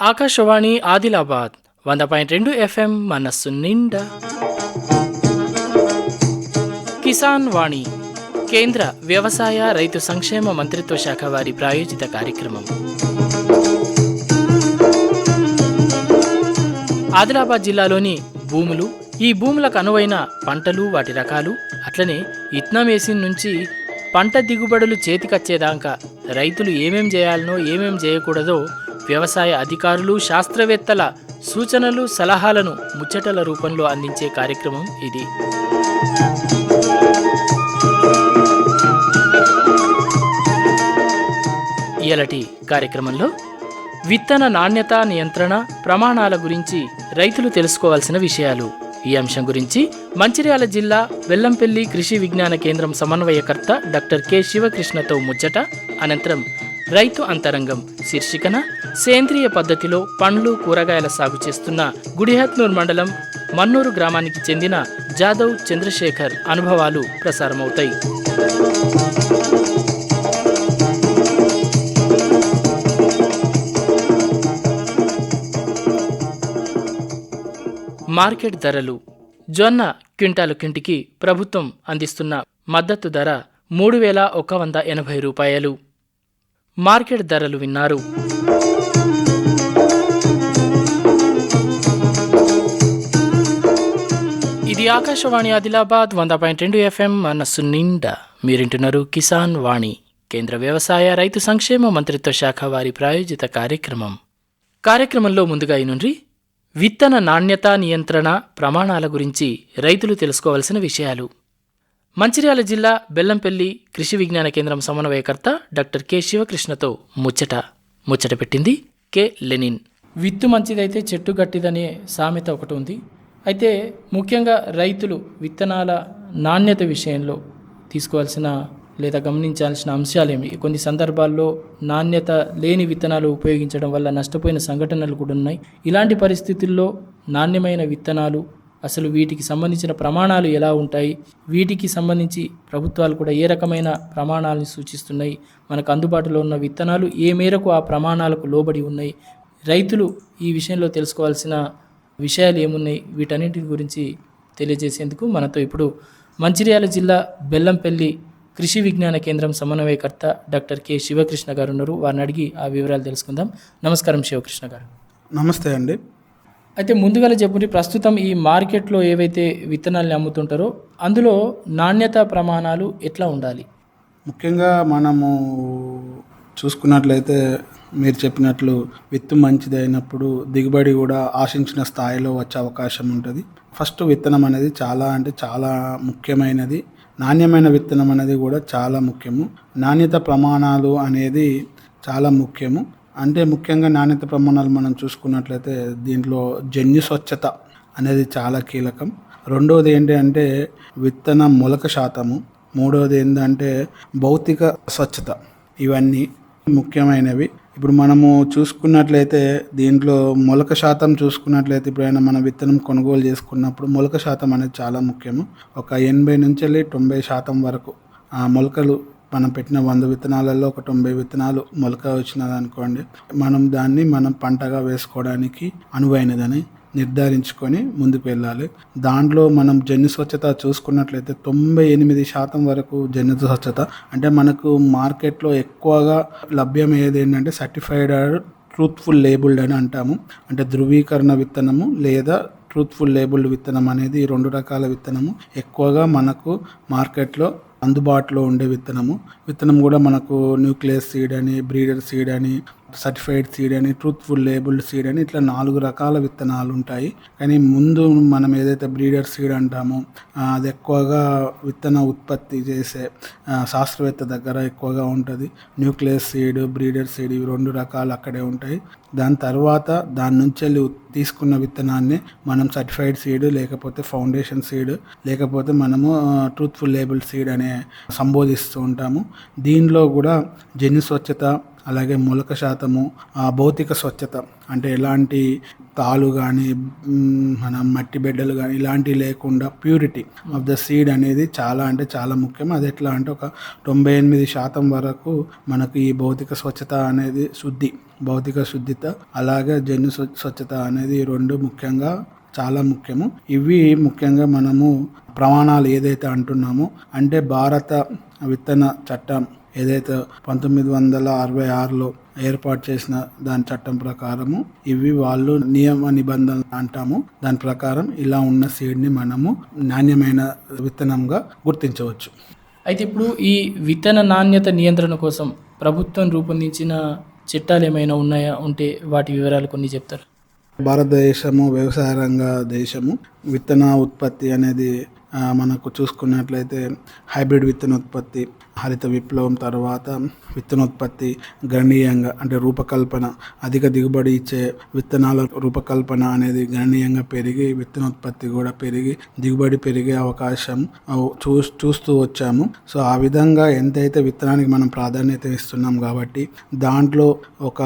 ఆకాశవాణి ఆదిలాబాద్ వంద పాయింట్ రెండు ఎఫ్ఎం మనస్సు నిండా. కిసాన్ వాణి కేంద్ర వ్యవసాయ రైతు సంక్షేమ మంత్రిత్వ శాఖ వారి ప్రాయోజిత కార్యక్రమం. ఆదిలాబాద్ జిల్లాలోని భూములు ఈ భూములకు అనువైన పంటలు వాటి రకాలు అట్లనే ఇత్నం వేసిన నుంచి పంట దిగుబడులు చేతికొచ్చేదాకా రైతులు ఏమేం చేయాలనో ఏమేం చేయకూడదో వ్యవసాయ అధికారులు శాస్త్రవేత్తల సూచనలు సలహాలను ముచ్చటల రూపంలో అందించే కార్యక్రమం ఇది. ఇయలటి కార్యక్రమంలో విత్తన నాణ్యత నియంత్రణ ప్రమాణాల గురించి రైతులు తెలుసుకోవాల్సిన విషయాలు. ఈ అంశం గురించి మంచిర్యాల జిల్లా వెల్లంపల్లి కృషి విజ్ఞాన కేంద్రం సమన్వయకర్త డాక్టర్ కె శివకృష్ణతో ముచ్చట అనంతరం రైతు అంతరంగం శీర్షికన సేంద్రియ పద్ధతిలో పండ్లు కూరగాయల సాగు చేస్తున్న గుడిహత్నూర్ మండలం మన్నూరు గ్రామానికి చెందిన జాదవ్ చంద్రశేఖర్ అనుభవాలు ప్రసారమవుతాయి. మార్కెట్ ధరలు. జొన్న క్వింటాలు కింటికి ప్రభుత్వం అందిస్తున్న మద్దతు ధర మూడు వేల ఒక వంద ఎనభై రూపాయలు. మార్కెట్ ధరలు విన్నారు. ఇది ఆకాశవాణి ఆదిలాబాద్ వంద పాయింట్ రెండు ఎఫ్ఎం మనస్సు నిండా. మీరింటున్నారు కిసాన్ వాణి కేంద్ర వ్యవసాయ రైతు సంక్షేమ మంత్రిత్వ శాఖ వారి ప్రాయోజిత కార్యక్రమం. కార్యక్రమంలో ముందుగా ఈ నుండి విత్తన నాణ్యత నియంత్రణ ప్రమాణాల గురించి రైతులు తెలుసుకోవాల్సిన విషయాలు. మంచిర్యాల జిల్లా బెల్లంపల్లి కృషి విజ్ఞాన కేంద్రం సమన్వయకర్త డాక్టర్ కె శివకృష్ణతో ముచ్చట ముచ్చట పెట్టింది కె లెనిన్. విత్తు మంచిదైతే చెట్టు గట్టిదనే సామెత ఒకటి ఉంది. అయితే ముఖ్యంగా రైతులు విత్తనాల నాణ్యత విషయంలో తీసుకోవాల్సిన లేదా గమనించాల్సిన అంశాలేమి కొన్ని సందర్భాల్లో నాణ్యత లేని విత్తనాలు ఉపయోగించడం వల్ల నష్టపోయిన సంఘటనలు కూడా ఉన్నాయి. ఇలాంటి పరిస్థితుల్లో నాణ్యమైన విత్తనాలు అసలు వీటికి సంబంధించిన ప్రమాణాలు ఎలా ఉంటాయి? వీటికి సంబంధించి ప్రభుత్వాలు కూడా ఏ రకమైన ప్రమాణాలను సూచిస్తున్నాయి? మనకు అందుబాటులో ఉన్న విత్తనాలు ఏ మేరకు ఆ ప్రమాణాలకు లోబడి ఉన్నాయి? రైతులు ఈ విషయంలో తెలుసుకోవాల్సిన విషయాలు ఏమున్నాయి? వీటన్నిటి గురించి తెలియజేసేందుకు మనతో ఇప్పుడు మంచిర్యాల జిల్లా బెల్లంపల్లి కృషి విజ్ఞాన కేంద్రం సమన్వయకర్త డాక్టర్ కె శివకృష్ణ గారు ఉన్నారు. వారిని అడిగి ఆ వివరాలు తెలుసుకుందాం. నమస్కారం శివకృష్ణ గారు. నమస్తే అండి. అయితే ముందుగా చెప్పండి ప్రస్తుతం ఈ మార్కెట్లో ఏవైతే విత్తనాల్ని అమ్ముతుంటారో అందులో నాణ్యత ప్రమాణాలు ఎట్లా ఉండాలి? ముఖ్యంగా మనము చూసుకున్నట్లయితే మీరు చెప్పినట్లు విత్తు మంచిది అయినప్పుడు దిగుబడి కూడా ఆశించిన స్థాయిలో వచ్చే అవకాశం ఉంటుంది. ఫస్ట్ విత్తనం అనేది చాలా అంటే చాలా ముఖ్యమైనది. నాణ్యమైన విత్తనం అనేది కూడా చాలా ముఖ్యము. నాణ్యత ప్రమాణాలు అనేది చాలా ముఖ్యము. అంటే ముఖ్యంగా నాణ్యత ప్రమాణాలు మనం చూసుకున్నట్లయితే దీంట్లో జన్యు స్వచ్ఛత అనేది చాలా కీలకం. రెండవది ఏంటి అంటే విత్తన మొలక శాతము. మూడవది ఏంటంటే భౌతిక స్వచ్ఛత. ఇవన్నీ ముఖ్యమైనవి. ఇప్పుడు మనము చూసుకున్నట్లయితే దీంట్లో మొలక శాతం చూసుకున్నట్లయితే ఇప్పుడైనా మనం విత్తనం కొనుగోలు చేసుకున్నప్పుడు మొలక శాతం అనేది చాలా ముఖ్యము. ఒక ఎనభై నుంచి వెళ్ళి తొంభై శాతం వరకు ఆ మొలకలు మనం పెట్టిన వంద విత్తనాలలో ఒక తొంభై విత్తనాలు మొలక వచ్చినది అనుకోండి మనం దాన్ని మనం పంటగా వేసుకోవడానికి అనువైనదని నిర్ధారించుకొని ముందుకు వెళ్ళాలి. దాంట్లో మనం జన్యు స్వచ్ఛత చూసుకున్నట్లయితే తొంభై ఎనిమిది శాతం వరకు జన్యు స్వచ్ఛత అంటే మనకు మార్కెట్లో ఎక్కువగా లభ్యమయ్యేది ఏంటంటే సర్టిఫైడ్ ట్రూత్ఫుల్ లేబుల్డ్ అని అంటాము. అంటే ధృవీకరణ విత్తనము లేదా ట్రూత్ఫుల్ లేబుల్డ్ విత్తనం అనేది ఈ రెండు రకాల విత్తనము. ఎక్కువగా మనకు మార్కెట్లో అందుబాటులో ఉండే విత్తనము. విత్తనం కూడా మనకు న్యూక్లియస్ సీడ్ అని బ్రీడర్ సీడ్ అని సర్టిఫైడ్ సీడ్ అని ట్రూత్ఫుల్ లేబుల్డ్ సీడ్ అని ఇట్లా నాలుగు రకాల విత్తనాలు ఉంటాయి. కానీ ముందు మనం ఏదైతే బ్రీడర్ సీడ్ అంటామో అది ఎక్కువగా విత్తన ఉత్పత్తి చేసే శాస్త్రవేత్త దగ్గర ఎక్కువగా ఉంటుంది. న్యూక్లియస్ సీడ్ బ్రీడర్ సీడ్ ఇవి రెండు రకాలు అక్కడే ఉంటాయి. దాని తర్వాత దాని నుంచి వెళ్ళి తీసుకున్న విత్తనాన్ని మనం సర్టిఫైడ్ సీడ్ లేకపోతే ఫౌండేషన్ సీడ్ లేకపోతే మనము ట్రూత్ఫుల్ లేబుల్ సీడ్ అనే సంబోధిస్తూ ఉంటాము. దీనిలో కూడా జన్యు స్వచ్ఛత అలాగే మొలక శాతము ఆ భౌతిక స్వచ్ఛత అంటే ఎలాంటి తాలు కానీ మన మట్టి బిడ్డలు కానీ ఇలాంటివి లేకుండా ప్యూరిటీ ఆఫ్ ద సీడ్ అనేది చాలా అంటే చాలా ముఖ్యం. అది ఎట్లా అంటే ఒక తొంభై ఎనిమిది శాతం వరకు మనకు ఈ భౌతిక స్వచ్ఛత అనేది శుద్ధి భౌతిక శుద్ధిత అలాగే జన్యు స్వచ్ఛత అనేది రెండు ముఖ్యంగా చాలా ముఖ్యము. ఇవి ముఖ్యంగా మనము ప్రమాణాలు ఏదైతే అంటున్నామో అంటే భారత విత్తన చట్టం ఏదైతే పంతొమ్మిది వందల అరవై ఆరులో ఏర్పాటు చేసిన దాని చట్టం ప్రకారము ఇవి వాళ్ళు నియమ నిబంధనలు అంటాము. దాని ప్రకారం ఇలా ఉన్న సీడ్ని మనము నాణ్యమైన విత్తనంగా గుర్తించవచ్చు. అయితే ఇప్పుడు ఈ విత్తన నాణ్యత నియంత్రణ కోసం ప్రభుత్వం రూపొందించిన చట్టాలు ఏమైనా ఉన్నాయా? ఉంటే వాటి వివరాలు కొన్ని చెప్తారు? భారతదేశము వ్యవసాయ రంగ దేశము. విత్తన ఉత్పత్తి అనేది మనకు చూసుకున్నట్లయితే హైబ్రిడ్ విత్తనోత్పత్తి హరిత విప్లవం తర్వాత విత్తనోత్పత్తి గణనీయంగా అంటే రూపకల్పన అధిక దిగుబడి ఇచ్చే విత్తనాల రూపకల్పన అనేది గణనీయంగా పెరిగి విత్తనోత్పత్తి కూడా పెరిగి దిగుబడి పెరిగే అవకాశం చూ చూస్తూ వచ్చాము. సో ఆ విధంగా ఎంతైతే విత్తనానికి మనం ప్రాధాన్యత ఇస్తున్నాం కాబట్టి దాంట్లో ఒక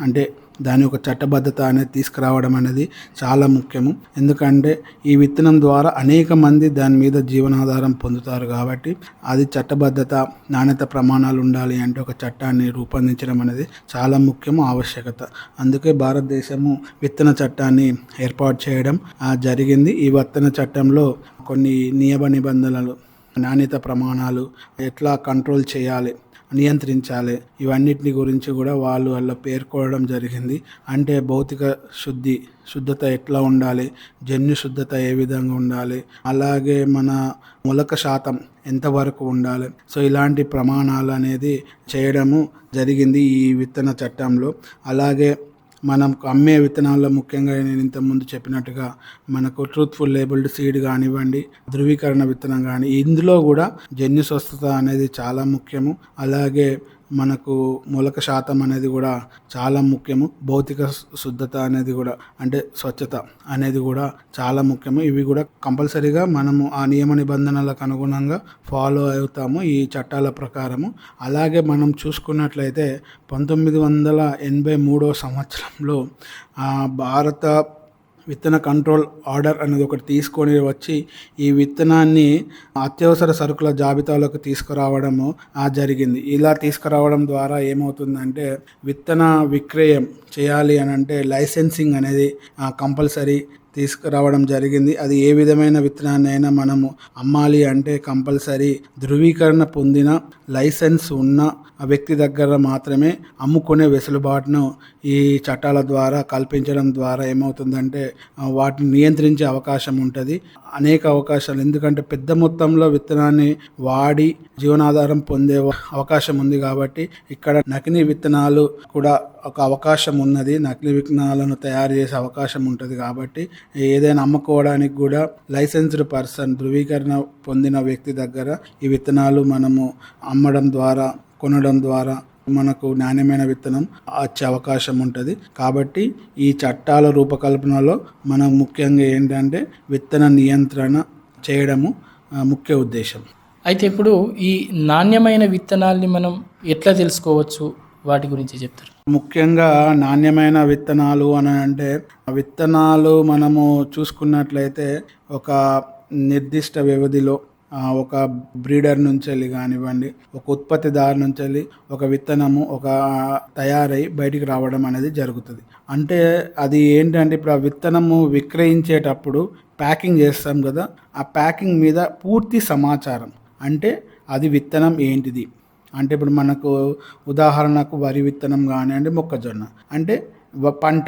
అంటే దాని యొక్క చట్టబద్ధత అనేది తీసుకురావడం అనేది చాలా ముఖ్యము. ఎందుకంటే ఈ విత్తనం ద్వారా అనేక మంది దాని మీద జీవనాధారం పొందుతారు కాబట్టి అది చట్టబద్ధత నాణ్యత ప్రమాణాలు ఉండాలి అంటే ఒక చట్టాన్ని రూపొందించడం అనేది చాలా ముఖ్యము ఆవశ్యకత. అందుకే భారతదేశము విత్తన చట్టాన్ని ఏర్పాటు చేయడం జరిగింది. ఈ విత్తన చట్టంలో కొన్ని నియమ నిబంధనలు నాణ్యత ప్రమాణాలు ఎట్లా కంట్రోల్ చేయాలి నియంత్రించాలి. ఇవన్నిటిని గురించి కూడా వాళ్ళు వాళ్ళ పేర్కోవడం జరిగింది. అంటే భౌతిక శుద్ధి శుద్ధత ఎట్లా ఉండాలి? జన్యు శుద్ధత ఏ విధంగా ఉండాలి? అలాగే మన మొలక శాతం ఎంతవరకు ఉండాలి? సో ఇలాంటి ప్రమాణాలు అనేది చేయడము జరిగింది ఈ విత్తన చట్టంలో. అలాగే మనం అమ్మే విత్తనాల్లో ముఖ్యంగా నేను ఇంతకుముందు చెప్పినట్టుగా మనకు ట్రూత్ఫుల్ లేబుల్డ్ సీడ్ కానివ్వండి ధృవీకరణ విత్తనం కానీ ఇందులో కూడా జన్యు స్వస్థత అనేది చాలా ముఖ్యము. అలాగే మనకు మొలక శాతం అనేది కూడా చాలా ముఖ్యము. భౌతిక శుద్ధత అనేది కూడా అంటే స్వచ్ఛత అనేది కూడా చాలా ముఖ్యము. ఇవి కూడా కంపల్సరీగా మనము ఆ నియమ నిబంధనలకు అనుగుణంగా ఫాలో అవుతాము ఈ చట్టాల ప్రకారము. అలాగే మనం చూసుకున్నట్లయితే పంతొమ్మిది వందల ఎనభై మూడో సంవత్సరంలో ఆ, భారత విత్తన కంట్రోల్ ఆర్డర్ అనేది ఒకటి తీసుకొని వచ్చి ఈ విత్తనాన్ని అత్యవసర సరుకుల జాబితాలోకి తీసుకురావడము ఆ జరిగింది. ఇలా తీసుకురావడం ద్వారా ఏమవుతుందంటే విత్తన విక్రయం చేయాలి అని అంటే లైసెన్సింగ్ అనేది కంపల్సరీ తీసుకురావడం జరిగింది. అది ఏ విధమైన విత్తనాన్ని అయినా మనము అమ్మాలి అంటే కంపల్సరీ ధృవీకరణ పొందిన లైసెన్స్ ఉన్న వ్యక్తి దగ్గర మాత్రమే అమ్ముకునే వెసులుబాటును ఈ చట్టాల ద్వారా కల్పించడం ద్వారా ఏమవుతుందంటే వాటిని నియంత్రించే అవకాశం ఉంటుంది. అనేక అవకాశాలు. ఎందుకంటే పెద్ద మొత్తంలో విత్తనాన్ని వాడి జీవనాధారం పొందే అవకాశం ఉంది కాబట్టి ఇక్కడ నకిలీ విత్తనాలు కూడా ఒక అవకాశం ఉన్నది. నకిలీ విత్తనాలను తయారు చేసే అవకాశం ఉంటుంది కాబట్టి ఏదైనా అమ్ముకోవడానికి కూడా లైసెన్స్డ్ పర్సన్ ధృవీకరణ పొందిన వ్యక్తి దగ్గర ఈ విత్తనాలు మనము అమ్మడం ద్వారా కొనడం ద్వారా మనకు నాణ్యమైన విత్తనం వచ్చే అవకాశం ఉంటుంది. కాబట్టి ఈ చట్టాల రూపకల్పనలో మనం ముఖ్యంగా ఏంటంటే విత్తన నియంత్రణ చేయడము ముఖ్య ఉద్దేశం. అయితే ఇప్పుడు ఈ నాణ్యమైన విత్తనాల్ని మనం ఎట్లా తెలుసుకోవచ్చు? వాటి గురించి చెప్తారు. ముఖ్యంగా నాణ్యమైన విత్తనాలు అని అంటే విత్తనాలు మనము చూసుకున్నట్లయితే ఒక నిర్దిష్ట వ్యవధిలో ఒక బ్రీడర్ నుంచి వెళ్ళి కానివ్వండి ఒక ఉత్పత్తిదారు నుంచి వెళ్ళి ఒక విత్తనము ఒక తయారై బయటికి రావడం అనేది జరుగుతుంది. అంటే అది ఏంటంటే ఇప్పుడు ఆ విత్తనము విక్రయించేటప్పుడు ప్యాకింగ్ చేస్తాం కదా ఆ ప్యాకింగ్ మీద పూర్తి సమాచారం. అంటే అది విత్తనం ఏంటిది? అంటే ఇప్పుడు మనకు ఉదాహరణకు వరి విత్తనం కానివ్వండి మొక్కజొన్న. అంటే పంట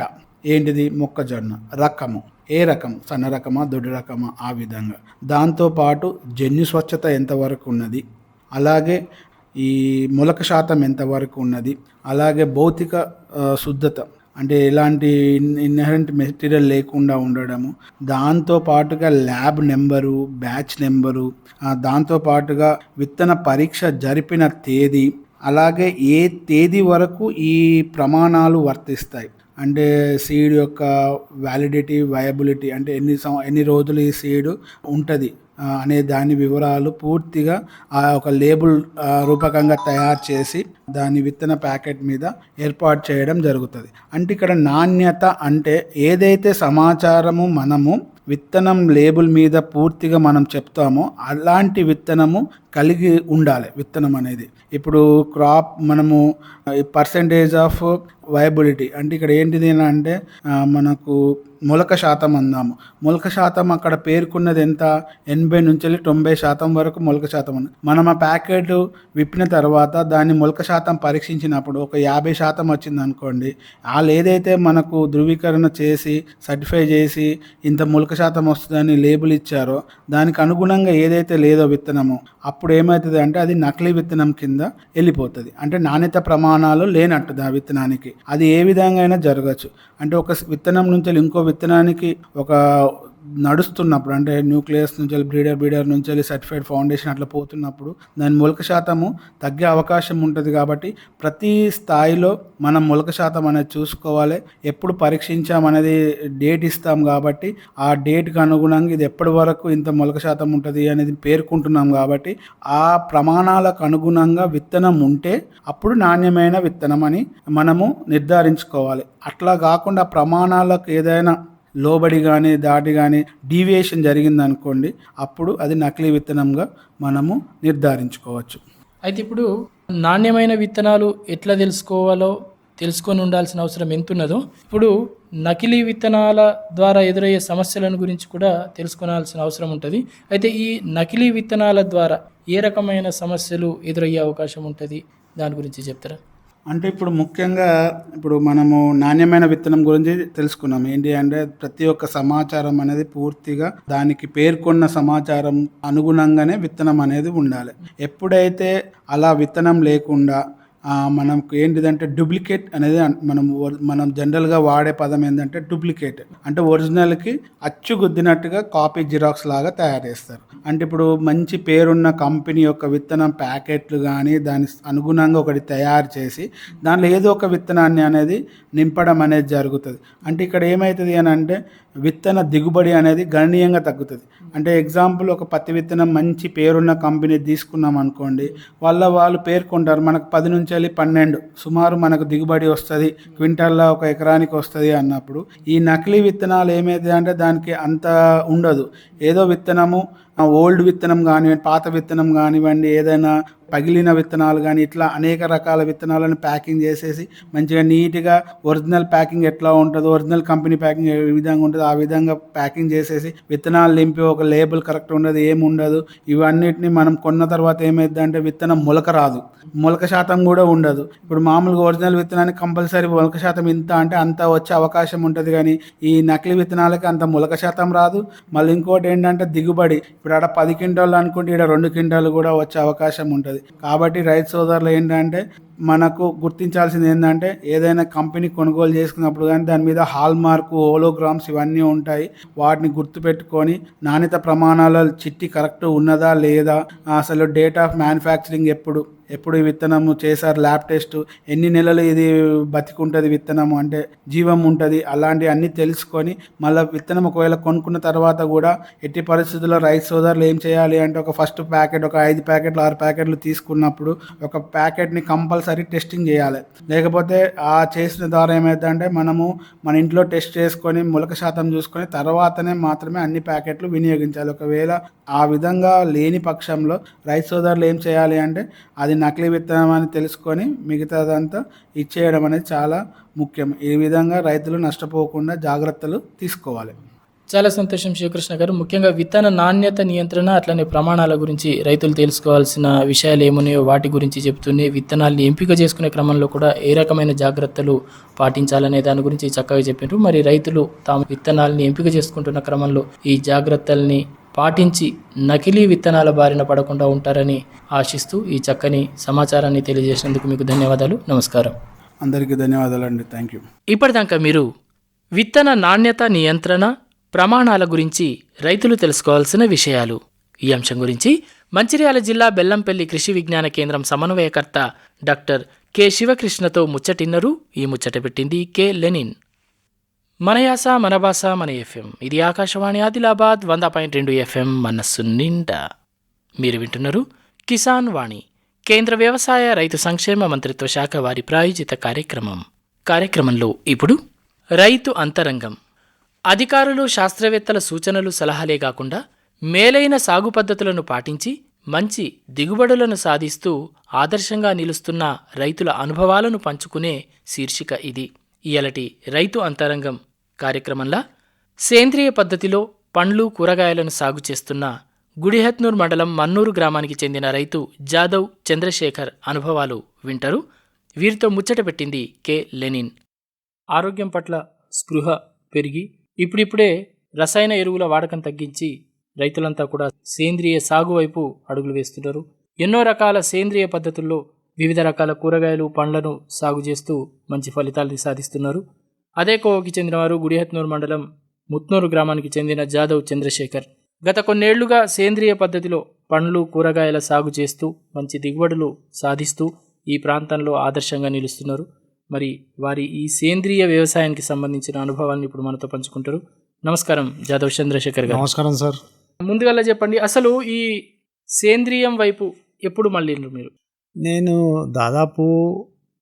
ఏంటిది? మొక్కజొన్న. రకము. ఏ రకం సన్న రకమా దొడ్డు రకమా ఆ విధంగా. దాంతోపాటు జన్యు స్వచ్ఛత ఎంతవరకు ఉన్నది అలాగే ఈ మొలక శాతం ఎంతవరకు ఉన్నది అలాగే భౌతిక శుద్ధత అంటే ఎలాంటి ఇన్హరెంట్ మెటీరియల్ లేకుండా ఉండడము దాంతో పాటుగా ల్యాబ్ నెంబరు బ్యాచ్ నెంబరు దాంతోపాటుగా దాంతో పాటుగా విత్తన పరీక్ష జరిపిన తేదీ అలాగే ఏ తేదీ వరకు ఈ ప్రమాణాలు వర్తిస్తాయి. అంటే సీడ్ యొక్క వ్యాలిడిటీ వయబిలిటీ అంటే ఎన్ని సం ఎన్ని రోజులు ఈ సీడ్ ఉంటుంది అనే దాని వివరాలు పూర్తిగా ఆ ఒక లేబుల్ రూపకంగా తయారు చేసి దాని విత్తన ప్యాకెట్ మీద ఏర్పాటు చేయడం జరుగుతుంది. అంటే ఇక్కడ నాణ్యత అంటే ఏదైతే సమాచారము మనము విత్తనం లేబుల్ మీద పూర్తిగా మనం చెప్తామో అలాంటి విత్తనము కలిగి ఉండాలి విత్తనం అనేది. ఇప్పుడు క్రాప్ మనము పర్సంటేజ్ ఆఫ్ వయబిలిటీ అంటే ఇక్కడ ఏంటిది అంటే మనకు మొలక శాతం అందాము. మొలక శాతం అక్కడ పేర్కొన్నది ఎంత ఎనభై నుంచి వెళ్ళి తొంభై శాతం వరకు మొలక శాతం ఉంది. మనం ఆ ప్యాకెట్ విప్పిన తర్వాత దాన్ని మొలక శాతం పరీక్షించినప్పుడు ఒక యాభై శాతం వచ్చింది అనుకోండి. వాళ్ళు ఏదైతే మనకు ధృవీకరణ చేసి సర్టిఫై చేసి ఇంత మొలక శాతం వస్తుందని లేబుల్ ఇచ్చారో దానికి అనుగుణంగా ఏదైతే లేదో విత్తనము అప్పుడు ఏమవుతుంది అంటే అది నకిలీ విత్తనం కింద వెళ్ళిపోతుంది. అంటే నాణ్యత ప్రమాణాలు లేనట్టు ఆ విత్తనానికి. అది ఏ విధంగా అయినా జరగచ్చు. అంటే ఒక విత్తనం నుంచి వెళ్ళి ఇంకో విత్తనానికి ఒక నడుస్తున్నప్పుడు అంటే న్యూక్లియస్ నుంచి వెళ్ళి బ్రీడర్ బ్రీడర్ నుంచి వెళ్ళి సర్టిఫైడ్ ఫౌండేషన్ అట్లా పోతున్నప్పుడు దాని మొలక శాతము తగ్గే అవకాశం ఉంటుంది కాబట్టి ప్రతి స్థాయిలో మనం మొలక శాతం అనేది చూసుకోవాలి. ఎప్పుడు పరీక్షించామనేది డేట్ ఇస్తాం కాబట్టి ఆ డేట్కి అనుగుణంగా ఇది ఎప్పటి వరకు ఇంత మొలక శాతం ఉంటుంది అనేది పేర్కొంటున్నాం కాబట్టి ఆ ప్రమాణాలకు అనుగుణంగా విత్తనం ఉంటే అప్పుడు నాణ్యమైన విత్తనం అని మనము నిర్ధారించుకోవాలి. అట్లా కాకుండా ప్రమాణాలకు ఏదైనా లోబడి కానీ దాటి కానీ డీవియేషన్ జరిగిందనుకోండి అప్పుడు అది నకిలీ విత్తనంగా మనము నిర్ధారించుకోవచ్చు. అయితే ఇప్పుడు నాణ్యమైన విత్తనాలు ఎట్లా తెలుసుకోవాలో తెలుసుకొని ఉండాల్సిన అవసరం ఎంతున్నదో ఇప్పుడు నకిలీ విత్తనాల ద్వారా ఎదురయ్యే సమస్యలను గురించి కూడా తెలుసుకోవాల్సిన అవసరం ఉంటుంది. అయితే ఈ నకిలీ విత్తనాల ద్వారా ఏ రకమైన సమస్యలు ఎదురయ్యే అవకాశం ఉంటుంది? దాని గురించి చెప్తారా? అంటే ఇప్పుడు ముఖ్యంగా ఇప్పుడు మనము నాణ్యమైన విత్తనం గురించి తెలుసుకున్నాం. ఏంటి అంటే ప్రతి ఒక్క సమాచారం అనేది పూర్తిగా దానికి పేర్కొన్న సమాచారం అనుగుణంగానే విత్తనం అనేది ఉండాలి. ఎప్పుడైతే అలా విత్తనం లేకుండా మనకు ఏంటిదంటే డూప్లికేట్ అనేది మనం మనం జనరల్గా వాడే పదం ఏంటంటే డూప్లికేట్ అంటే ఒరిజినల్కి అచ్చు గుద్దినట్టుగా కాపీ జిరాక్స్ లాగా తయారు చేస్తారు. అంటే ఇప్పుడు మంచి పేరున్న కంపెనీ యొక్క విత్తనం ప్యాకెట్లు కానీ దాని అనుగుణంగా ఒకటి తయారు చేసి దానిలో ఏదో ఒక విత్తనాన్ని అనేది నింపడం అనేది జరుగుతుంది. అంటే ఇక్కడ ఏమవుతుంది అని అంటే విత్తన దిగుబడి అనేది గణనీయంగా తగ్గుతుంది. అంటే ఎగ్జాంపుల్ ఒక పత్తి విత్తనం మంచి పేరున్న కంపెనీ తీసుకున్నాం అనుకోండి వాళ్ళ వాళ్ళు పేర్కొంటారు మనకు పది నుంచి వెళ్ళి పన్నెండు. సుమారు మనకు దిగుబడి వస్తుంది. క్వింటాల్లో ఒక ఎకరానికి వస్తుంది అన్నప్పుడు ఈ నకిలీ విత్తనాలు ఏమైతే అంటే దానికి అంత ఉండదు. ఏదో విత్తనము ఓల్డ్ విత్తనం కానివ్వండి పాత విత్తనం కానివ్వండి ఏదైనా పగిలిన విత్తనాలు కానీ ఇట్లా అనేక రకాల విత్తనాలను ప్యాకింగ్ చేసేసి మంచిగా నీట్గా ఒరిజినల్ ప్యాకింగ్ ఎట్లా ఉంటుందో ఒరిజినల్ కంపెనీ ప్యాకింగ్ ఏ విధంగా ఉంటుందో ఆ విధంగా ప్యాకింగ్ చేసేసి విత్తనాలు నింపి ఒక లేబుల్ కరెక్ట్ ఉండదు ఏమి ఉండదు ఇవన్నిటిని మనం కొన్న తర్వాత ఏమైంది అంటే విత్తనం మొలక రాదు. మొలక శాతం కూడా ఉండదు. ఇప్పుడు మామూలుగా ఒరిజినల్ విత్తనానికి కంపల్సరీ మొలక శాతం ఇంత అంటే అంత వచ్చే అవకాశం ఉంటుంది కానీ ఈ నకిలీ విత్తనాలకి అంత మొలక శాతం రాదు. మళ్ళీ ఇంకోటి ఏంటంటే దిగుబడి. ఇప్పుడు ఆడ పది క్వింటాలు అనుకుంటే ఇక్కడ రెండు క్వింటాలు కూడా వచ్చే అవకాశం ఉంటుంది. కాబట్టి రైతు సోదరులు ఏంటంటే మనకు గుర్తించాల్సింది ఏంటంటే ఏదైనా కంపెనీ కొనుగోలు చేసుకున్నప్పుడు కానీ దాని మీద హాల్ మార్కు హోలోగ్రామ్స్ ఇవన్నీ ఉంటాయి. వాటిని గుర్తుపెట్టుకొని నాణ్యత ప్రమాణాల చిట్టి కరెక్ట్ ఉన్నదా లేదా అసలు డేట్ ఆఫ్ మ్యానుఫ్యాక్చరింగ్ ఎప్పుడు ఎప్పుడు ఈ విత్తనము చేశారు? ల్యాబ్ టెస్ట్ ఎన్ని నెలలు ఇది బతికుంటుంది విత్తనము? అంటే జీవం ఉంటుంది. అలాంటివి అన్నీ తెలుసుకొని మళ్ళీ విత్తనం ఒకవేళ కొనుక్కున్న తర్వాత కూడా ఎట్టి పరిస్థితుల్లో రైతు సోదరులు ఏం చేయాలి అంటే ఒక ఫస్ట్ ప్యాకెట్ ఒక ఐదు ప్యాకెట్లు ఆరు ప్యాకెట్లు తీసుకున్నప్పుడు ఒక ప్యాకెట్ని కంపల్సరీ టెస్టింగ్ చేయాలి. లేకపోతే ఆ చేసిన ద్వారా ఏమవుతుందంటే మనము మన ఇంట్లో టెస్ట్ చేసుకొని మొలక శాతం చూసుకొని తర్వాతనే మాత్రమే అన్ని ప్యాకెట్లు వినియోగించాలి. ఒకవేళ ఆ విధంగా లేని పక్షంలో రైతు సోదరులు ఏం చేయాలి అంటే అది అది నకిలీ విత్తనం అని తెలుసుకొని మిగతాదంతా ఇచ్చేయడం అనేది చాలా ముఖ్యం. ఈ విధంగా రైతులు నష్టపోకుండా జాగ్రత్తలు తీసుకోవాలి. చాలా సంతోషం శివకృష్ణ గారు. ముఖ్యంగా విత్తన నాణ్యత నియంత్రణ అట్లనే ప్రమాణాల గురించి రైతులు తెలుసుకోవాల్సిన విషయాలు ఏమున్నాయో వాటి గురించి చెప్తూనే విత్తనాల్ని ఎంపిక చేసుకునే క్రమంలో కూడా ఏ రకమైన జాగ్రత్తలు పాటించాలనే దాని గురించి చక్కగా చెప్పారు మరి రైతులు తాము విత్తనాల్ని ఎంపిక చేసుకుంటున్న క్రమంలో ఈ జాగ్రత్తల్ని పాటించి నకిలీ విత్తనాల బారిన పడకుండా ఉంటారని ఆశిస్తూ ఈ చక్కని సమాచారాన్ని తెలియజేసినందుకు మీకు ధన్యవాదాలు. నమస్కారం. అందరికీ ధన్యవాదాలు అండి థ్యాంక్ యూ ఇప్పటిదాకా మీరు విత్తన నాణ్యత నియంత్రణ ప్రమాణాల గురించి రైతులు తెలుసుకోవాల్సిన విషయాలు. ఈ అంశం గురించి మంచిర్యాల జిల్లా బెల్లంపల్లి కృషి విజ్ఞాన కేంద్రం సమన్వయకర్త డాక్టర్ కె శివకృష్ణతో ముచ్చటిన్నరు. ఈ ముచ్చట పెట్టింది కె లెనిన్. మన యాస మన భాష మన ఎఫ్ఎం. ఇది ఆకాశవాణి ఆదిలాబాద్ వంద పాయింట్ రెండు ఎఫ్ఎం మనస్సు నిండా. మీరు వింటున్నారు కిసాన్ వాణి కేంద్ర వ్యవసాయ రైతు సంక్షేమ మంత్రిత్వ శాఖ వారి ప్రాయోజిత కార్యక్రమం. కార్యక్రమంలో ఇప్పుడు రైతు అంతరంగం. అధికారులు శాస్త్రవేత్తల సూచనలు సలహాలే కాకుండా మేలైన సాగు పద్ధతులను పాటించి మంచి దిగుబడులను సాధిస్తూ ఆదర్శంగా నిలుస్తున్న రైతుల అనుభవాలను పంచుకునే శీర్షిక ఇది. ఇయలటి రైతు అంతరంగం కార్యక్రమంలో సేంద్రియ పద్ధతిలో పండ్లు కూరగాయలను సాగు చేస్తున్న గుడిహత్నూర్ మండలం మన్నూరు గ్రామానికి చెందిన రైతు జాదవ్ చంద్రశేఖర్ అనుభవాలు వింటారు. వీరితో ముచ్చట పెట్టింది కె. లెనిన్. ఆరోగ్యం పట్ల స్పృహ పెరిగి ఇప్పుడిప్పుడే రసాయన ఎరువుల వాడకం తగ్గించి రైతులంతా కూడా సేంద్రియ సాగు వైపు అడుగులు వేస్తున్నారు. ఎన్నో రకాల సేంద్రియ పద్ధతుల్లో వివిధ రకాల కూరగాయలు పండ్లను సాగు చేస్తూ మంచి ఫలితాలు సాధిస్తున్నారు. అదే కోవకి చెందినవారు గుడిహత్నూరు మండలం ముత్నూరు గ్రామానికి చెందిన జాదవ్ చంద్రశేఖర్. గత కొన్నేళ్ళుగా సేంద్రియ పద్ధతిలో పండ్లు కూరగాయల సాగు చేస్తూ మంచి దిగుబడులు సాధిస్తూ ఈ ప్రాంతంలో ఆదర్శంగా నిలుస్తున్నారు. మరి వారి ఈ సేంద్రియ వ్యవసాయానికి సంబంధించిన అనుభవాన్ని ఇప్పుడు మనతో పంచుకుంటారు. నమస్కారం జాదవ్ చంద్రశేఖర్ గారు. నమస్కారం సార్. ముందుగా చెప్పండి అసలు ఈ సేంద్రియం వైపు ఎప్పుడు మళ్ళీ మీరు? నేను దాదాపు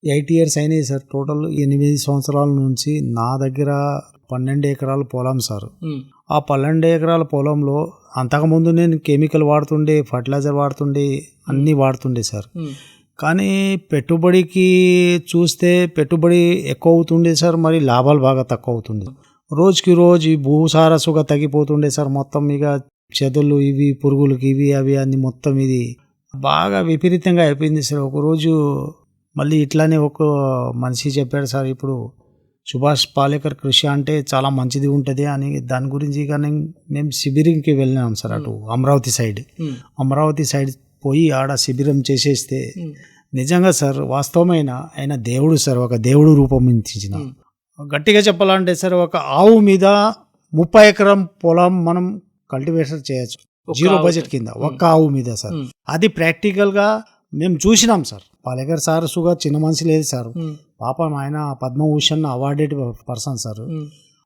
ఎయిట్ ఇయర్స్ అయినాయి సార్. టోటల్ ఎనిమిది సంవత్సరాల నుంచి నా దగ్గర పన్నెండు ఎకరాల పొలం సార్. ఆ పన్నెండు ఎకరాల పొలంలో అంతకుముందు నేను కెమికల్ వాడుతుండే ఫర్టిలైజర్ వాడుతుండే అన్నీ వాడుతుండే సార్. కానీ పెట్టుబడికి చూస్తే పెట్టుబడి ఎక్కువ అవుతుండే సార్ మరి లాభాలు బాగా తక్కువ అవుతుంది రోజుకి రోజు ఈ భూసారసుగా తగ్గిపోతుండే సార్. మొత్తం ఇక చెదలు ఇవి పురుగులకి ఇవి అవి అన్ని మొత్తం ఇది బాగా విపరీతంగా అయిపోయింది సార్. ఒకరోజు మళ్ళీ ఇట్లానే ఒక మనిషి చెప్పాడు సార్ ఇప్పుడు సుభాష్ పాలేకర్ కృషి అంటే చాలా మంచిది ఉంటుంది అని. దాని గురించి కానీ మేము శిబిరంకి వెళ్ళినాం సార్ అటు అమరావతి సైడ్. అమరావతి సైడ్ పోయి ఆడ శిబిరం చేసేస్తే నిజంగా సార్ వాస్తవమైన ఆయన దేవుడు సార్ ఒక దేవుడు రూపొందించిన గట్టిగా చెప్పాలంటే సార్ ఒక ఆవు మీద ముప్పై ఎకరం పొలం మనం కల్టివేషన్ చేయొచ్చు. జీరో బడ్జెట్ కింద ఒక్క ఆవు మీద సార్. అది ప్రాక్టికల్గా మేము చూసినాం సార్. పాలేకర్ సార్ సుగా చిన్న మనిషి లేదు సార్. పాపం ఆయన పద్మభూషణ్ అవార్డెడ్ పర్సన్ సార్.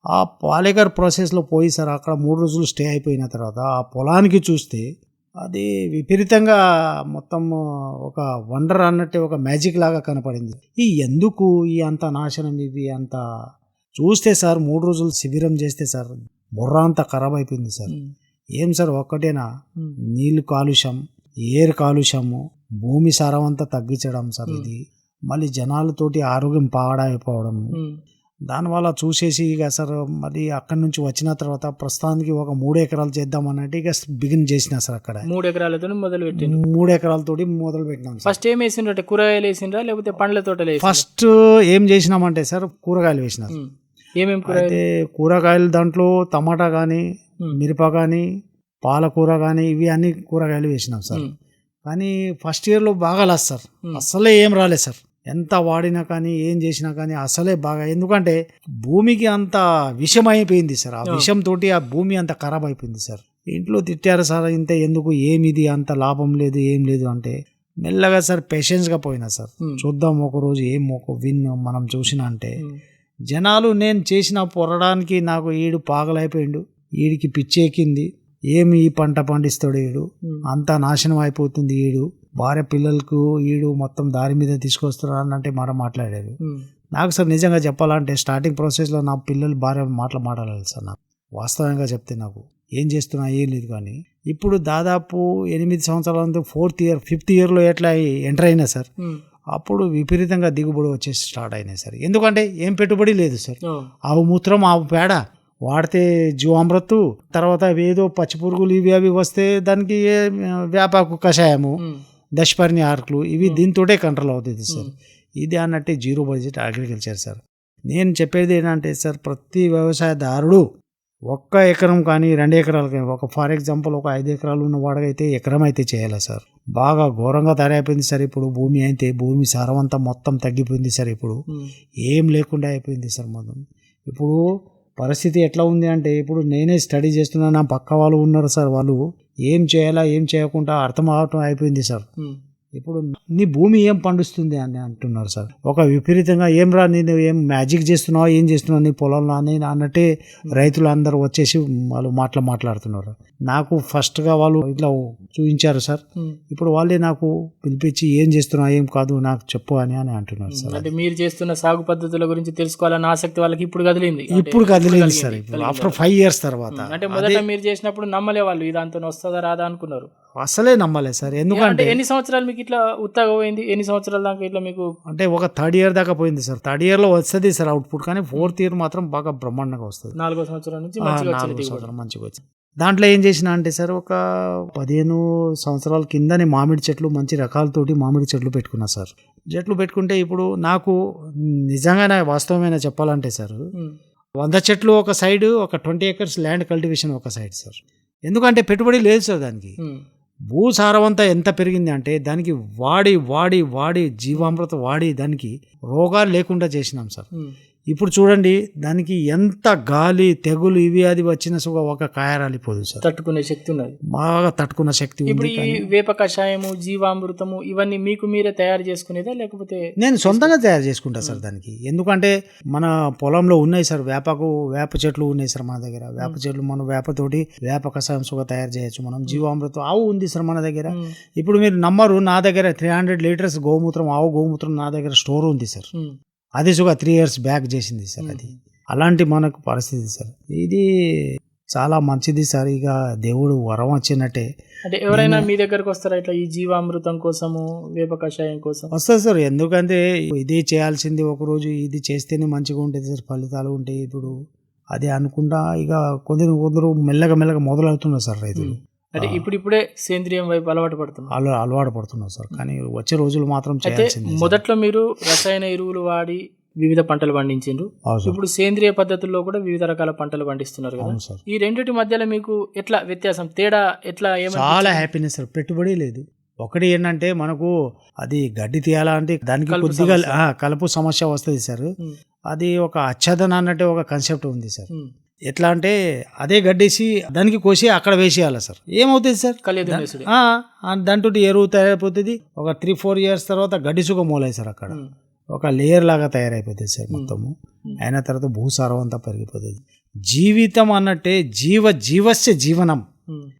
ఆ పాలేకర్ ప్రాసెస్లో పోయి సార్ అక్కడ మూడు రోజులు స్టే అయిపోయిన తర్వాత ఆ పొలానికి చూస్తే అది విపరీతంగా మొత్తం ఒక వండర్ అన్నట్టే ఒక మ్యాజిక్ లాగా కనపడింది. ఈ ఎందుకు ఈ అంత నాశనం ఇవి అంత? చూస్తే సార్ మూడు రోజులు శిబిరం చేస్తే సార్ బుర్ర అంతా ఖరాబ్ అయిపోయింది సార్. ఏం సార్ ఒక్కటేనా? నీళ్ళు కాలుష్యం ఎయిర్ కాలుష్యము భూమి సారం అంతా తగ్గించడం సార్. ఇది. మళ్ళీ జనాలతోటి ఆరోగ్యం పాడైపోవడం ఉమ్, దానివల్ల చూసేసి ఇక సార్ మళ్ళీ అక్కడి నుంచి వచ్చిన తర్వాత ప్రస్తుతానికి ఒక మూడు ఎకరాలు చేద్దాం అన్నట్టు ఇక బిగిన్ చేసిన సార్ అక్కడ. మూడు ఎకరాలతో మొదలు పెట్టిండ్రు. మూడు ఎకరాలతోటి మొదలు పెట్టినాం సార్. ఫస్ట్ ఏం వేసిండ్రు కూరగాయలు వేసిండ్రా లేకపోతే పండ్ల తోటలు? ఫస్ట్ ఏం చేసినామంటే సార్ కూరగాయలు వేసినాం ఉమ్, ఏమేం కూరగాయలు? అయితే కూరగాయలు దాంట్లో టమాటా కానీ మిరప కానీ పాలకూర కానీ ఇవి అన్ని కూరగాయలు వేసినాం సార్. కానీ ఫస్ట్ ఇయర్లో బాగా లాస్ సార్. అసలే ఏం రాలేదు సార్. ఎంత వాడినా కానీ ఏం చేసినా కానీ అసలే బాగా ఎందుకంటే భూమికి అంత విషం అయిపోయింది సార్. ఆ ఆ. విషం తోటి ఆ భూమి అంత ఖరాబ్ అయిపోయింది సార్. ఇంట్లో తిట్టారు సార్ ఇంత ఎందుకు? ఏమిది? అంత లాభం లేదు ఏం లేదు అంటే మెల్లగా సార్ పేషెన్స్గా పోయినా సార్. చూద్దాం ఒక రోజు ఏం ఒక విన్ మనం చూసిన అంటే. జనాలు నేను చేసిన పొరడానికి నాకు ఈడు పాగలైపోయిండు. ఈడికి పిచ్చెక్కింది. ఏమి ఈ పంట పండిస్తాడు ఈడు. అంతా నాశనం అయిపోతుంది ఈడు. భార్య పిల్లలకు ఈడు మొత్తం దారి మీద తీసుకొస్తారు అంటే మాట మాట్లాడారు. ఉమ్, నాకు సార్ నిజంగా చెప్పాలంటే స్టార్టింగ్ ప్రాసెస్లో నా పిల్లలు భార్య మాటలు మాట్లాడాలి సార్ నాకు. వాస్తవంగా చెప్తే నాకు. ఏం చేస్తున్నా ఏం లేదు కానీ. ఇప్పుడు దాదాపు ఎనిమిది సంవత్సరాల ఫోర్త్ ఇయర్ ఫిఫ్త్ ఇయర్లో ఎట్లా ఎంటర్ అయినా సార్. అప్పుడు విపరీతంగా దిగుబడి వచ్చేసి స్టార్ట్ అయినాయి సార్. ఎందుకంటే ఏం పెట్టుబడి లేదు సార్. ఆవు మూత్రం ఆవు పేడ వాడితే జీవామృతు తర్వాత ఏదో పచ్చి పురుగులు ఇవి అవి వస్తే దానికి వేపాకు కషాయము దశపర్ణి ఆర్కులు ఇవి. దీంతోటే కంట్రోల్ అవుతుంది సార్. ఇది అన్నట్టే జీరో బడ్జెట్ అగ్రికల్చర్ సార్. నేను చెప్పేది ఏంటంటే సార్ ప్రతి వ్యవసాయదారుడు ఒక్క ఎకరం కానీ రెండు ఎకరాలు కానీ ఒక ఫర్ ఎగ్జాంపుల్ ఒక ఐదు ఎకరాలు ఉన్న వాడికైతే ఎకరం అయితే చేయాలి సార్? బాగా ఘోరంగా తయారైపోయింది సార్ ఇప్పుడు భూమి అయితే భూమి సారం అంతా మొత్తం తగ్గిపోయింది సార్ ఇప్పుడు. ఏం లేకుండా అయిపోయింది సార్ మొత్తం. ఇప్పుడు పరిస్థితి ఎట్లా ఉంది అంటే ఇప్పుడు నేనే స్టడీ చేస్తున్నా నా పక్క వాళ్ళు ఉన్నారు సార్ వాళ్ళు. ఏం చేయాలా ఏం చేయకుండా అర్థం అవటం అయిపోయింది సార్. ఇప్పుడు నీ భూమి ఏం పండిస్తుంది అని అంటున్నారు సార్. ఒక విపరీతంగా ఏం రా నేను ఏం మ్యాజిక్ చేస్తున్నావా? ఏం చేస్తున్నావు? నీ పొలంలో అని అన్నట్టే రైతులు అందరూ వచ్చేసి వాళ్ళు మాటలు మాట్లాడుతున్నారు. నాకు ఫస్ట్గా వాళ్ళు ఇట్లా చూపించారు సార్. ఇప్పుడు వాళ్ళే నాకు పిలిపించి ఏం చేస్తున్నావు? ఏం కాదు? నాకు చెప్పు అని అని అంటున్నారు సార్. అంటే మీరు చేస్తున్న సాగు పద్ధతుల గురించి తెలుసుకోవాలన్న ఆసక్తి వాళ్ళకి ఇప్పుడు కదిలింది. ఇప్పుడు కదిలేదు సార్. ఇప్పుడు. ఆఫ్టర్ ఫైవ్ ఇయర్స్ తర్వాత. అంటే మొదట మీరు చేసినప్పుడు నమ్మలే వాళ్ళు ఇదంతా వస్తుందా రాదా? అనుకున్నారు. అసలే నమ్మలేదు సార్. ఎందుకంటే ఎన్ని సంవత్సరాలు మీకు ఇట్లా ఉత్తగా పోయింది? ఎన్ని సంవత్సరాల దాకా ఇట్లా మీకు అంటే ఒక థర్డ్ ఇయర్ దాకా పోయింది సార్. థర్డ్ ఇయర్లో వస్తుంది సార్ అవుట్పుట్ కానీ ఫోర్త్ ఇయర్ మాత్రం బాగా బ్రహ్మాండంగా వస్తుంది. నాలుగో సంవత్సరం నుంచి నాలుగు. సంవత్సరం మంచిగా వచ్చింది. దాంట్లో ఏం చేసిన అంటే సార్ ఒక పదిహేను సంవత్సరాల కిందనే మామిడి చెట్లు మంచి రకాలతోటి మామిడి చెట్లు పెట్టుకున్నా సార్. చెట్లు పెట్టుకుంటే ఇప్పుడు నాకు నిజంగానే వాస్తవమైన చెప్పాలంటే సార్. వంద చెట్లు ఒక సైడ్ ఒక ట్వంటీ ఎకర్స్ ల్యాండ్ కల్టివేషన్ ఒక సైడ్ సార్. ఎందుకంటే పెట్టుబడి లేదు సార్ దానికి. భూసారవంతా ఎంత పెరిగింది అంటే దానికి వాడి వాడి వాడి జీవామృత వాడి దానికి రోగాలు లేకుండా చేసినాం సార్. ఇప్పుడు చూడండి దానికి ఎంత గాలి తెగులు ఇవి అది వచ్చిన సుగ ఒక కాయ రాలిపోదు సార్. తట్టుకునే శక్తి ఉన్నది. బాగా తట్టుకున్న శక్తి ఇప్పుడు ఉంది ఈ వేప కషాయము జీవామృతము ఇవన్నీ మీకు మీరే తయారు చేసుకునేదా లేకపోతే నేను సొంతంగా తయారు చేసుకుంటా సార్ దానికి. ఎందుకంటే మన పొలంలో ఉన్నాయి సార్ వేపకు వేప చెట్లు ఉన్నాయి సార్ మన దగ్గర. వేప చెట్లు మనం వేపతోటి వేప కషాయం సుగ తయారు చేయొచ్చు మనం. జీవామృతం ఆవు ఉంది సార్ మన దగ్గర. ఇప్పుడు మీరు నమ్మరు నా దగ్గర త్రీ హండ్రెడ్ లీటర్స్ గోమూత్రం ఆవు గోమూత్రం నా దగ్గర స్టోర్ ఉంది సార్. అది సుగా త్రీ ఇయర్స్ బ్యాక్ చేసింది సార్ అది. అలాంటి మనకు పరిస్థితి సార్. ఇది చాలా మంచిది సార్. ఇక దేవుడు వరం వచ్చినట్టే. అంటే ఎవరైనా మీ దగ్గరకు వస్తారా ఇట్లా ఈ జీవామృతం కోసము వేప కషాయం కోసం వస్తుంది సార్. ఎందుకంటే ఇది చేయాల్సింది ఒకరోజు ఇది చేస్తేనే మంచిగా ఉంటుంది సార్. ఫలితాలు ఉంటాయి. ఇప్పుడు అది అనుకుంటా ఇక కొందరు కొందరు మెల్లగా మెల్లగా మొదలవుతున్నారు సార్ రైతులు. అంటే ఇప్పుడు ఇప్పుడే సేంద్రియం వైపు అలవాటు పడుతున్నారు అలా అలవాటు పడుతున్నారు సార్. కానీ వచ్చే రోజులు మాత్రం చేయాల్సింది సార్. మొదట్లో మీరు రసాయన ఎరువులు వాడి వివిధ పంటలు పండించిండ్రు. ఇప్పుడు సేంద్రియ పద్ధతుల్లో కూడా వివిధ రకాల పంటలు పండిస్తున్నారు కదా. ఈ రెండిటి మధ్యలో మీకు ఎట్లా వ్యత్యాసం? తేడా ఎట్లా చాలా హ్యాపీనెస్ సార్. పెట్టుబడి లేదు. ఒకటి ఏంటంటే మనకు అది గడ్డి తీయాలా అంటే దానికి కొద్దిగా కలుపు సమస్య వస్తుంది సార్. అది ఒక అచ్చదన అన్నట్టు ఒక కాన్సెప్ట్ ఉంది సార్. ఎట్లా అంటే అదే గడ్డేసి దానికి కోసి అక్కడ వేసేయాలి సార్? ఏమవుతుంది సార్? కలియదు దా- వేసుడే. ఆ, ఆ, దాంతో ఎరువు తయారైపోతుంది. ఒక త్రీ ఫోర్ ఇయర్స్ తర్వాత గడ్డి సుఖం మూలై సార్ అక్కడ. ఒక లేయర్ లాగా తయారైపోతుంది సార్ మొత్తము. అయిన తర్వాత భూసారం అంతా పెరిగిపోతుంది. జీవితం అన్నట్టే జీవ జీవస్య జీవనం.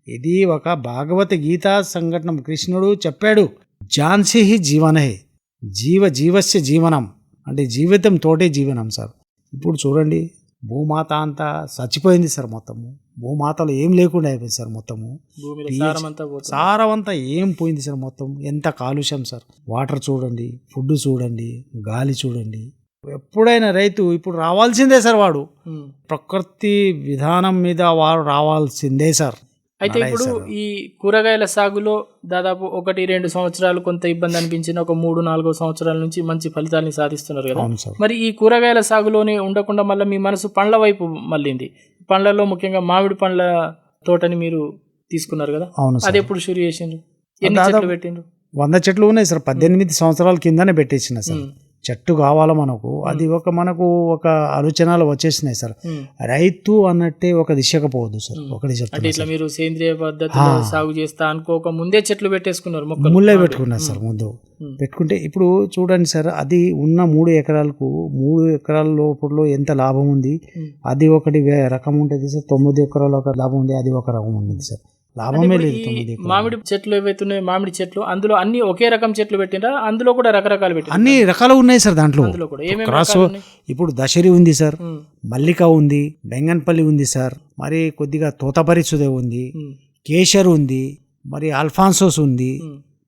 ఇది ఒక భాగవత గీతా సంఘటన. కృష్ణుడు చెప్పాడు ఝాన్సీ హి జీవనహే. జీవ జీవస్య జీవనం. అంటే జీవితం తోటే జీవనం సార్. ఇప్పుడు చూడండి భూమాత అంతా చచ్చిపోయింది సార్ మొత్తము. భూమాతలో ఏం లేకుండా అయిపోయింది సార్ మొత్తము. భూమిలో pH సారం అంతా పోతుంది. సారం అంతా ఏం పోయింది సార్ మొత్తం ఎంత కాలుష్యం సార్. వాటర్ చూడండి ఫుడ్ చూడండి గాలి చూడండి. ఎప్పుడైనా రైతు ఇప్పుడు రావాల్సిందే సార్ వాడు. ప్రకృతి విధానం మీద వారు రావాల్సిందే సార్. అయితే ఇప్పుడు ఈ కూరగాయల సాగులో దాదాపు ఒకటి రెండు సంవత్సరాలు కొంత ఇబ్బంది అనిపించిన ఒక మూడు నాలుగో సంవత్సరాల నుంచి మంచి ఫలితాలని సాధిస్తున్నారు కదా. మరి ఈ కూరగాయల సాగులోనే ఉండకుండా మళ్ళీ మీ మనసు పండ్ల వైపు మళ్ళింది. పండ్లలో ముఖ్యంగా మామిడి పండ్ల తోటని మీరు తీసుకున్నారు కదా. అది ఎప్పుడు షురు చేసిండ్రు? ఎన్ని చెట్లు పెట్టిండ్రు? వంద చెట్లు ఉన్నాయి సార్. పద్దెనిమిది సంవత్సరాల కిందనే పెట్టేసిన సార్. చెట్టు కావాలా మనకు? అది ఒక మనకు ఒక ఆలోచనలు వచ్చేసినాయి సార్. రైతు అన్నట్టే ఒక దిశకు పోవద్దు సార్ ఒకటి అంటే చెప్తున్నా ఇట్లా మీరు సేంద్రియ పద్ధతిలో ఆ. సాగు చేస్తా అనుకోక ముందే చెట్లు పెట్టేసుకున్నారు ముళ్ళే. పెట్టుకున్నారు సార్ ముందు. పెట్టుకుంటే ఇప్పుడు చూడండి సార్ అది ఉన్న మూడు ఎకరాలకు మూడు ఎకరాల లోపల ఎంత లాభం ఉంది. అది ఒకటి రకం ఉంటుంది సార్. తొమ్మిది ఎకరాల ఒక లాభం ఉంది. అది ఒక రకం ఉంటుంది సార్. లాభమే లేదు. మామిడి చెట్లు ఏవైతే ఉన్నాయో మామిడి చెట్లు అందులో అన్ని ఒకే రకం చెట్లు పెట్టిండ్రా అందులో కూడా రకరకాలు పెట్టిండ్రా అన్ని రకాలు ఉన్నాయి సార్ దాంట్లో అందులో కూడా ఏమేమి క్రాస్? ఇప్పుడు దశరి ఉంది సార్. మల్లిక ఉంది బెంగన్పల్లి ఉంది సార్ మరి కొద్దిగా తోతపరిచుదే ఉంది. కేశర్ ఉంది మరి అల్ఫాన్సోస్ ఉంది.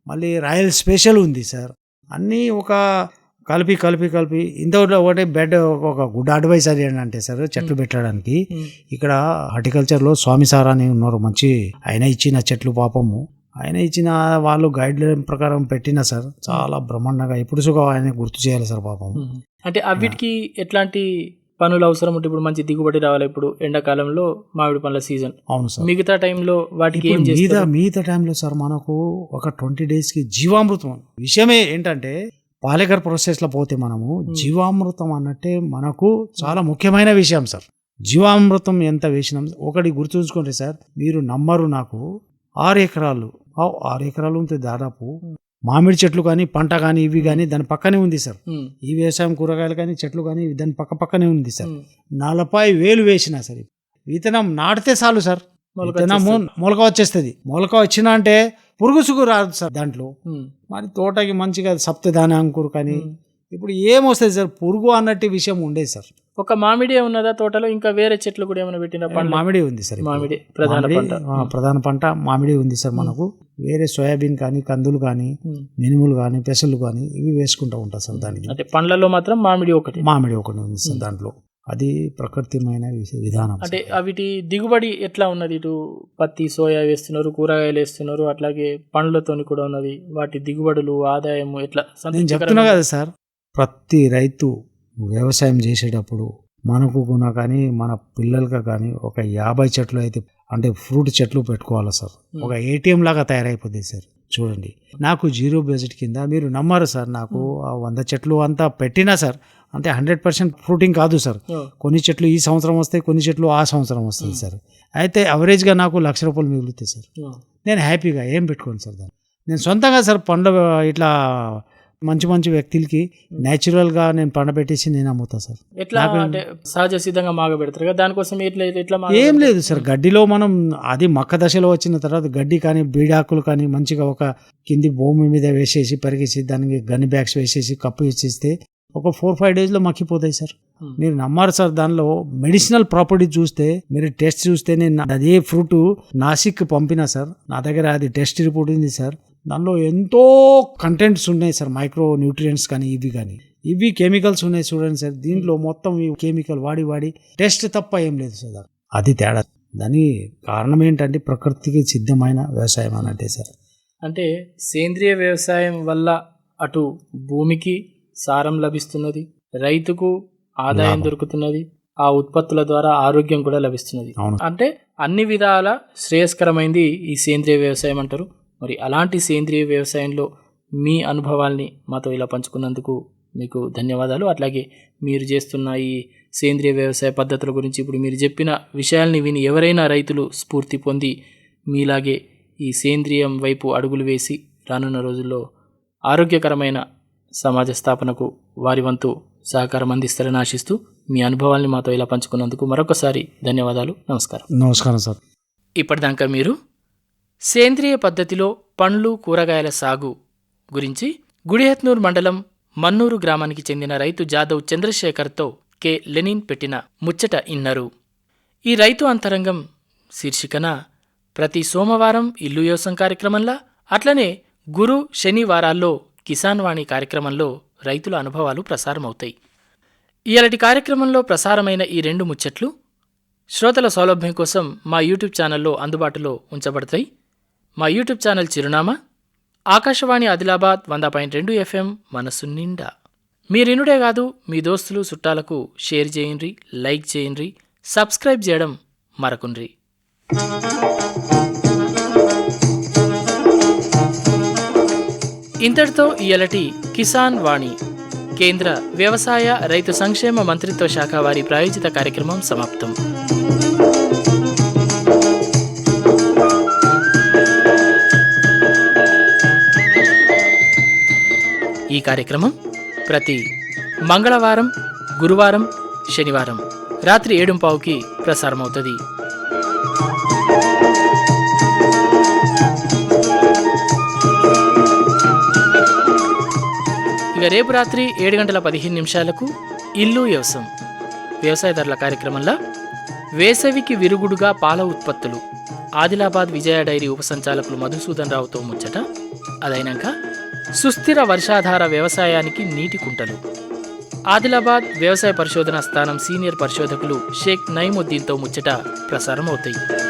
మళ్ళీ రాయల్ స్పెషల్ ఉంది సార్ అన్నీ ఒక కలిపి కలిపి కలిపి. ఇంత ఒకటే బెడ్ ఒక గుడ్ అడ్వైస్ అది ఏంటంటే సార్ చెట్లు పెట్టడానికి. ఇక్కడ హార్టికల్చర్లో స్వామి సార్ అని ఉన్నారు మంచి ఆయన ఇచ్చిన చెట్లు పాపము. ఆయన ఇచ్చిన వాళ్ళు గైడ్ లైన్ ప్రకారం పెట్టిన సార్ చాలా బ్రహ్మాండంగా ఇప్పుడు సుగా ఆయన గుర్తు చేయాలి సార్ పాపం. అంటే అవిటికి ఎట్లాంటి పనులు అవసరం ఉంటే ఇప్పుడు మంచి దిగుబడి రావాలి ఇప్పుడు ఎండాకాలంలో మామిడి పండ్ల సీజన్ అవును సార్. మిగతా టైంలో వాటికి ఏం చేస్తారు? మిగతా టైంలో సార్ మనకు ఒక ట్వంటీ డేస్కి జీవామృతం. విషయమే ఏంటంటే పాలేకర్ ప్రాసెస్లో పోతే మనము జీవామృతం అన్నట్టే మనకు చాలా ముఖ్యమైన విషయం సార్. జీవామృతం ఎంత వేసినాం? ఒకటి గుర్తుంచుకోండి సార్. మీరు నమ్మరు నాకు. ఆరు ఎకరాలు. ఆరు ఎకరాలు ఉంటుంది దాదాపు మామిడి చెట్లు కానీ పంట కానీ ఇవి కానీ దాని పక్కనే ఉంది సార్. ఈ వ్యవసాయం కూరగాయలు కానీ చెట్లు కానీ దాని పక్క పక్కనే ఉంది సార్. నలభై వేలు వేసిన సార్. విత్తనం నాటితే చాలు సార్. మొలక విత్తనము మొలక వచ్చేస్తుంది. మొలక వచ్చిన అంటే పురుగు సుగు రాదు సార్ దాంట్లో. మరి తోటకి మంచిగా సప్తదాన అంకురు కానీ. ఇప్పుడు ఏమొస్తుంది సార్? పురుగు అన్నట్టు విషయం ఉండేది సార్. ఒక మామిడి ఉన్నదా తోటలో? ఇంకా వేరే చెట్లు కూడా ఏమైనా పెట్టిన మామిడి ఉంది సార్. మామిడి ప్రధాన పంట. ప్రధాన పంట మామిడి ఉంది సార్ మనకు. వేరే సోయాబీన్ కానీ కందులు కానీ. మినుములు కానీ పెసలు కానీ ఇవి వేసుకుంటూ ఉంటాం సార్ దానికి అంటే పండ్లలో మాత్రం మామిడి ఒకటి. మామిడి ఒకటి ఉంది సార్ దాంట్లో. అది ప్రకృతిమైన విధానం. అంటే వీటి దిగుబడి ఎట్లా ఉన్నది? ఇటు పత్తి సోయా వేస్తున్నారు కూరగాయలు వేస్తున్నారు అట్లాగే పండ్లతోని కూడా ఉన్నది. వాటి దిగుబడులు ఆదాయము ఎట్లా నేను చెప్తున్నా కదా సార్ ప్రతి రైతు వ్యవసాయం చేసేటప్పుడు మనకు కూడా కానీ మన పిల్లలకి కానీ ఒక యాభై చెట్లు అయితే అంటే ఫ్రూట్ చెట్లు పెట్టుకోవాలి సార్? ఒక ఏటీఎం లాగా తయారైపోతుంది సార్ చూడండి. నాకు జీరో బడ్జెట్ కింద మీరు నమ్మరు సార్ నాకు ఆ వంద చెట్లు అంతా పెట్టినా సార్ అంటే హండ్రెడ్ పర్సెంట్ ఫ్రూటింగ్ కాదు సార్. కొన్ని చెట్లు ఈ సంవత్సరం వస్తాయి కొన్ని చెట్లు ఆ సంవత్సరం వస్తాయి సార్. అయితే అవరేజ్గా నాకు లక్ష రూపాయలు మిగులుతాయి సార్. నేను హ్యాపీగా ఏం పెట్టుకోను సార్ దాన్ని. నేను సొంతంగా సార్ పండ్ల ఇట్లా మంచి మంచి వ్యక్తులకి న్యాచురల్గా నేను పండ పెట్టేసి నేను అమ్ముతా సార్. ఎట్లా అంటే సహజ సిద్ధంగా మాగ పెడతారు కదా దానికోసం ఎట్లా ఎట్లా మాగ ఏం లేదు సార్. గడ్డిలో మనం అది మక్క దశలో వచ్చిన తర్వాత గడ్డి కానీ బీడాకులు కానీ మంచిగా ఒక కింది భూమి మీద వేసేసి పరిగేసి దానికి గన్ని బ్యాగ్స్ వేసేసి కప్పు ఇచ్చేస్తే ఒక ఫోర్ ఫైవ్ డేస్లో మక్కిపోతాయి సార్. మీరు నమ్మారు సార్ దానిలో మెడిసినల్ ప్రాపర్టీ చూస్తే మీరు టెస్ట్ చూస్తే నేను అదే ఫ్రూట్ నాసిక్ పంపినా సార్. నా దగ్గర అది టెస్ట్ రిపోర్ట్ ఉంది సార్. దానిలో ఎంతో కంటెంట్స్ ఉన్నాయి సార్ మైక్రో న్యూట్రియంట్స్ కానీ ఇవి కానీ. ఇవి కెమికల్స్ ఉన్నాయి చూడండి సార్. దీంట్లో మొత్తం ఈ కెమికల్ వాడి వాడి టెస్ట్ తప్ప ఏం లేదు సార్. అది తేడా. దాని కారణం ఏంటంటే ప్రకృతికి సిద్ధమైన వ్యవసాయం అనంటే సార్. అంటే సేంద్రియ వ్యవసాయం వల్ల అటు భూమికి సారం లభిస్తున్నది రైతుకు ఆదాయం. దొరుకుతున్నది ఆ ఉత్పత్తుల ద్వారా ఆరోగ్యం కూడా లభిస్తున్నది. అంటే అన్ని విధాల శ్రేయస్కరమైంది ఈ సేంద్రియ వ్యవసాయం అంటారు. మరి అలాంటి సేంద్రియ వ్యవసాయంలో మీ అనుభవాల్ని మాతో ఇలా పంచుకున్నందుకు మీకు ధన్యవాదాలు. అట్లాగే మీరు చేస్తున్న ఈ సేంద్రియ వ్యవసాయ పద్ధతుల గురించి ఇప్పుడు మీరు చెప్పిన విషయాల్ని విని ఎవరైనా రైతులు స్ఫూర్తి పొంది మీలాగే ఈ సేంద్రియం వైపు అడుగులు వేసి రానున్న రోజుల్లో ఆరోగ్యకరమైన సమాజ స్థాపనకు వారి వంతు సహకారం అందిస్తారని ఆశిస్తూ మీ అనుభవాల్ని మాతో ఇలా పంచుకున్నందుకు మరొకసారి ధన్యవాదాలు. నమస్కారం. నమస్కారం సార్. ఇప్పటిదాకా మీరు సేంద్రియ పద్ధతిలో పండ్లు కూరగాయల సాగు గురించి గుడిహత్నూర్ మండలం మన్నూరు గ్రామానికి చెందిన రైతు జాదవ్ చంద్రశేఖర్తో కె. లెనిన్ పెట్టిన ముచ్చట ఇన్నరు. ఈ రైతు అంతరంగం శీర్షికన ప్రతి సోమవారం ఇల్లు వ్యవసాయం కార్యక్రమంలా అట్లనే గురు శనివారాల్లో కిసాన్ వాణి కార్యక్రమంలో రైతుల అనుభవాలు ప్రసారమవుతాయి. ఇలాంటి కార్యక్రమంలో ప్రసారమైన ఈ రెండు ముచ్చట్లు శ్రోతల సౌలభ్యం కోసం మా యూట్యూబ్ ఛానల్లో అందుబాటులో ఉంచబడతాయి. మా యూట్యూబ్ ఛానల్ చిరునామా ఆకాశవాణి ఆదిలాబాద్ వంద పాయింట్ రెండు ఎఫ్ఎం మనసు నిండా. మీరినుడే కాదు మీ దోస్తులు చుట్టాలకు షేర్ చేయండి లైక్ చేయండి సబ్స్క్రైబ్ చేయడం మరకుండ్రి. ఇంతటితో ఇయలటి కిసాన్ వాణి కేంద్ర వ్యవసాయ రైతు సంక్షేమ మంత్రిత్వ శాఖ వారి ప్రాయోజిత కార్యక్రమం సమాప్తం. ఈ కార్యక్రమం ప్రతి మంగళవారం గురువారం శనివారం రాత్రి ఏడుంపావుకి ప్రసారమవుతుంది. ఇక రేపు రాత్రి ఏడు గంటల పదిహేను నిమిషాలకు ఇల్లు వ్యవసాయం. వ్యవసాయదారుల కార్యక్రమంలో వేసవికి విరుగుడుగా పాల ఉత్పత్తులు. ఆదిలాబాద్ విజయ డైరీ ఉపసంచాలకులు మధుసూదన్ రావుతో ముచ్చట. అదైనాక సుస్థిర వర్షాధార వ్యవసాయానికి నీటి కుంటలు. ఆదిలాబాద్ వ్యవసాయ పరిశోధన స్థానం సీనియర్ పరిశోధకులు షేక్ నయముద్దీన్తో ముచ్చట ప్రసారం అవుతాయి